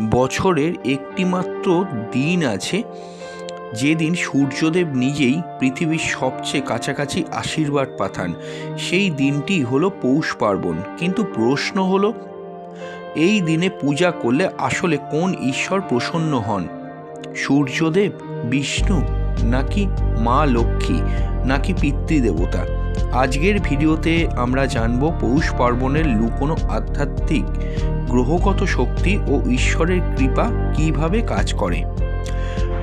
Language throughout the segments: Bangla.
বছরের একটিমাত্র দিন আছে, যেদিন সূর্যদেব নিজেই পৃথিবীর সবচেয়ে কাছাকাছি আশীর্বাদ পাঠান। সেই দিনটি হলো পৌষ পার্বণ। কিন্তু প্রশ্ন হলো, এই দিনে পূজা করলে আসলে কোন ঈশ্বর প্রসন্ন হন? সূর্যদেব, বিষ্ণু, নাকি মা লক্ষ্মী, নাকি পিতৃদেবতা? আজকের ভিডিওতে আমরা জানব পৌষ পার্বণের লুকোনো আধ্যাত্মিক গ্রহগত শক্তি ও ঈশ্বরের কৃপা কীভাবে কাজ করে।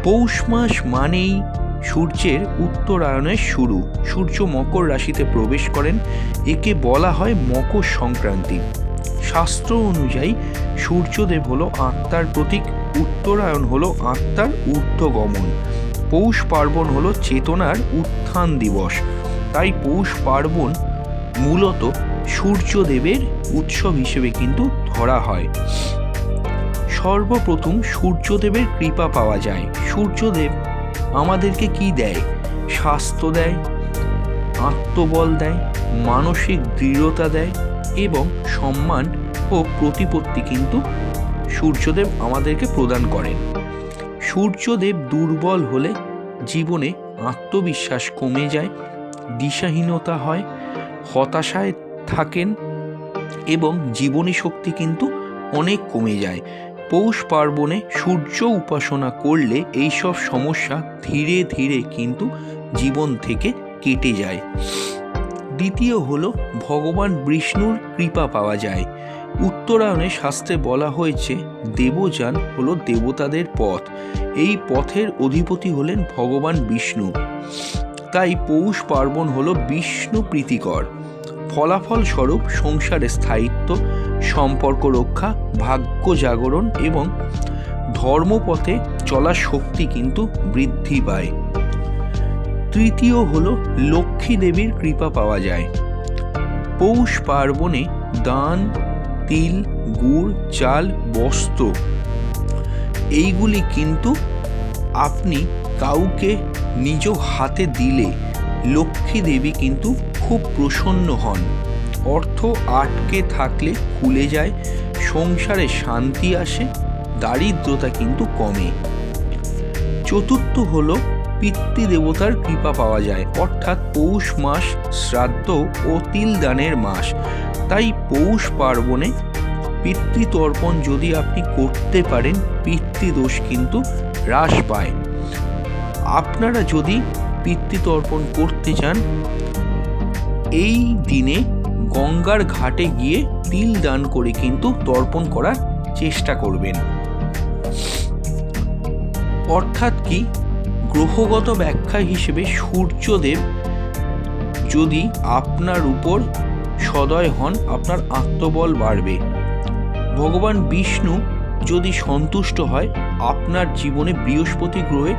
পৌষ মাস মানেই সূর্যের উত্তরায়ণের শুরু। সূর্য মকর রাশিতে প্রবেশ করেন, একে বলা হয় মকর সংক্রান্তি। শাস্ত্র অনুযায়ী সূর্যদেব হলো আত্মার প্রতীক, উত্তরায়ণ হলো আত্মার ঊর্ধ্বগমন। পৌষ পার্বণ হলো চেতনার উত্থান দিবস। তাই পৌষ পার্বণ মূলত সূর্যদেবের উৎসব হিসেবে কিন্তু ধরা হয়। সর্বপ্রথম সূর্যদেবের কৃপা পাওয়া যায়। সূর্যদেব আমাদেরকে কি দেয়? স্বাস্থ্য দেয়, আত্মবল দেয়, মানসিক দৃঢ়তা দেয় এবং সম্মান ও প্রতিপত্তি কিন্তু সূর্যদেব আমাদেরকে প্রদান করেন। সূর্যদেব দুর্বল হলে জীবনে আত্মবিশ্বাস কমে যায়, দিশাহীনতা হয়, হতাশায় থাকেন এবং জীবনী শক্তি কিন্তু অনেক কমে যায়। পৌষ পার্বণে সূর্য উপাসনা করলে এইসব সমস্যা ধীরে ধীরে কিন্তু জীবন থেকে কেটে যায়। দ্বিতীয় হলো ভগবান বিষ্ণুর কৃপা পাওয়া যায়। উত্তরায়ণে শাস্ত্রে বলা হয়েছে, দেবযান হলো দেবতাদের পথ। এই পথের অধিপতি হলেন ভগবান বিষ্ণু। তাই পৌষ পার্বণ হলো বিষ্ণু প্রীতিকর। ফলাফল স্বরূপ সংসারে স্থায়িত্ব, সম্পর্ক রক্ষা, ভাগ্য জাগরণ এবং ধর্মপথে চলার শক্তি কিন্তু বৃদ্ধি পায়। তৃতীয় হলো লক্ষ্মী দেবীর কৃপা পাওয়া যায়। পৌষ পার্বণে দান, তিল, গুড়, চাল, বস্ত্র এইগুলি কিন্তু আপনি কাউকে নিজ হাতে দিলে লক্ষ্মী দেবী কিন্তু খুব প্রসন্ন হন। অর্থ আটকে থাকলে খুলে যায়, সংসারে শান্তি আসে, দারিদ্রতা কিন্তু কমে। চতুর্থ হলো, পিতৃদেবতার কৃপা পাওয়া যায়। অর্থাৎ পৌষ মাস শ্রাদ্ধ ও তিলদানের মাস। তাই পৌষ পার্বণে পিতৃতর্পণ যদি আপনি করতে পারেন, পিতৃদোষ কিন্তু হ্রাস পায়। আপনারা যদি পিতৃতর্পণ করতে চান এই দিনে গঙ্গার ঘাটে গিয়ে তিল দান করে কিন্তু তর্পণ করার চেষ্টা করবেন। অর্থাৎ কি? গ্রহগত ব্যাখ্যা হিসেবে সূর্যদেব যদি আপনার উপর সদয় হন, আপনার আত্মবল বাড়বে। ভগবান বিষ্ণু যদি সন্তুষ্ট হয়, আপনার জীবনে বৃহস্পতি গ্রহের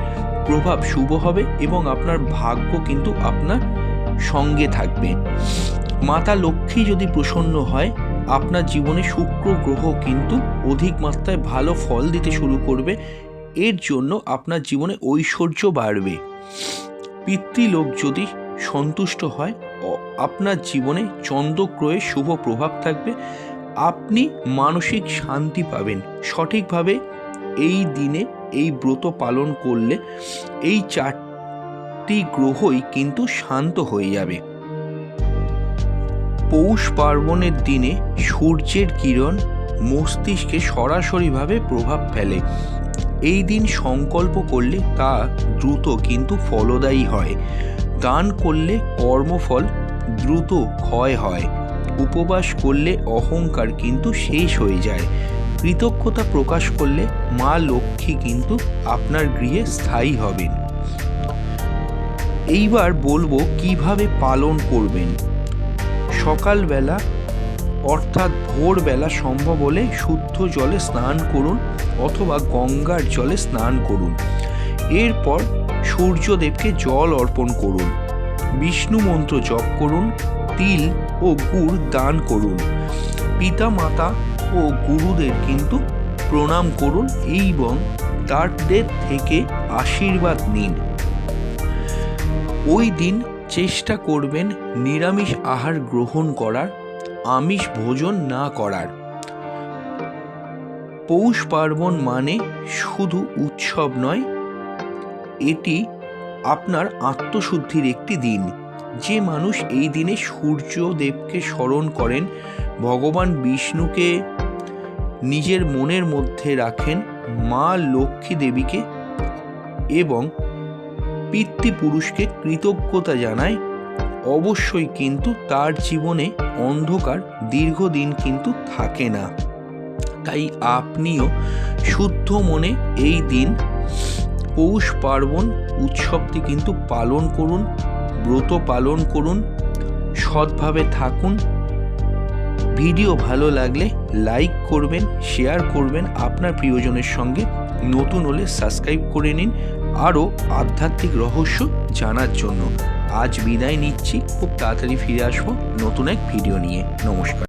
প্রভাব শুভ হবে এবং আপনার ভাগ্য কিন্তু আপনার সঙ্গে থাকবে। মাতা লক্ষ্মী যদি প্রসন্ন হয়, আপনার জীবনে শুক্র গ্রহ কিন্তু অধিক মাত্রায় ভালো ফল দিতে শুরু করবে। এর জন্য আপনার জীবনে ঐশ্বর্য বাড়বে। পিতৃলোক যদি সন্তুষ্ট হয় আপনার জীবনে চন্দ্রগ্রহের শুভ প্রভাব থাকবে। আপনি মানসিক শান্তি পাবেন। সঠিকভাবে এই দিনে এই ব্রত পালন করলে এই চারটি গ্রহই কিন্তু শান্ত হয়ে যাবে। পৌষ পার্বণের দিনে সূর্যের কিরণ মস্তিষ্কে সরাসরিভাবে প্রভাব ফেলে। এই দিন সংকল্প করলে তা দ্রুত কিন্তু ফলদায়ী হয়। দান করলে কর্মফল দ্রুত ক্ষয় হয়। উপবাস করলে অহংকার কিন্তু শেষ হয়ে যায়। কৃতজ্ঞতা প্রকাশ করলে মা লক্ষ্মী কিন্তু আপনার গৃহে স্থায়ী হবেন। এইবার বলব কীভাবে পালন করবেন। সকালবেলা, অর্থাৎ ভোরবেলা সম্ভব হলে শুদ্ধ জলে স্নান করুন অথবা গঙ্গার জলে স্নান করুন। এরপর সূর্যদেবকে জল অর্পণ করুন। বিষ্ণু মন্ত্র জপ করুন, তিল ও গুড় দান করুন। পিতা মাতা ও গুরুদের কিন্তু প্রণাম করুন এবং তাদের থেকে আশীর্বাদ নিন। ওই দিন চেষ্টা করবেন নিরামিষ আহার গ্রহণ করার, আমিষ ভোজন না করার। পৌষ পার্বণ মানে শুধু উৎসব নয়, এটি আপনার আত্মশুদ্ধির একটি দিন। যে মানুষ এই দিনে সূর্যদেবকে স্মরণ করেন, ভগবান বিষ্ণুকে নিজের মনের মধ্যে রাখেন, মা লক্ষ্মী দেবীকে এবং পিতৃপুরুষকে কৃতজ্ঞতা জানায়, অবশ্যই কিন্তু তার জীবনে অন্ধকার দীর্ঘদিন কিন্তু থাকে না। তাই আপনিও শুদ্ধ মনে এই দিন পৌষ পার্বণ উৎসবটি কিন্তু পালন করুন, ব্রত পালন করুন, সৎভাবে থাকুন। ভিডিও ভালো লাগলে লাইক করবেন, শেয়ার করবেন, আপনার প্রিয়জনের সঙ্গে নতুন হলে সাবস্ক্রাইব করে নিন আরও আধ্যাত্মিক রহস্য জানার জন্য। আজ বিদায় নিচ্ছি, খুব তাড়াতাড়ি ফিরে আসব নতুন এক ভিডিও নিয়ে। নমস্কার।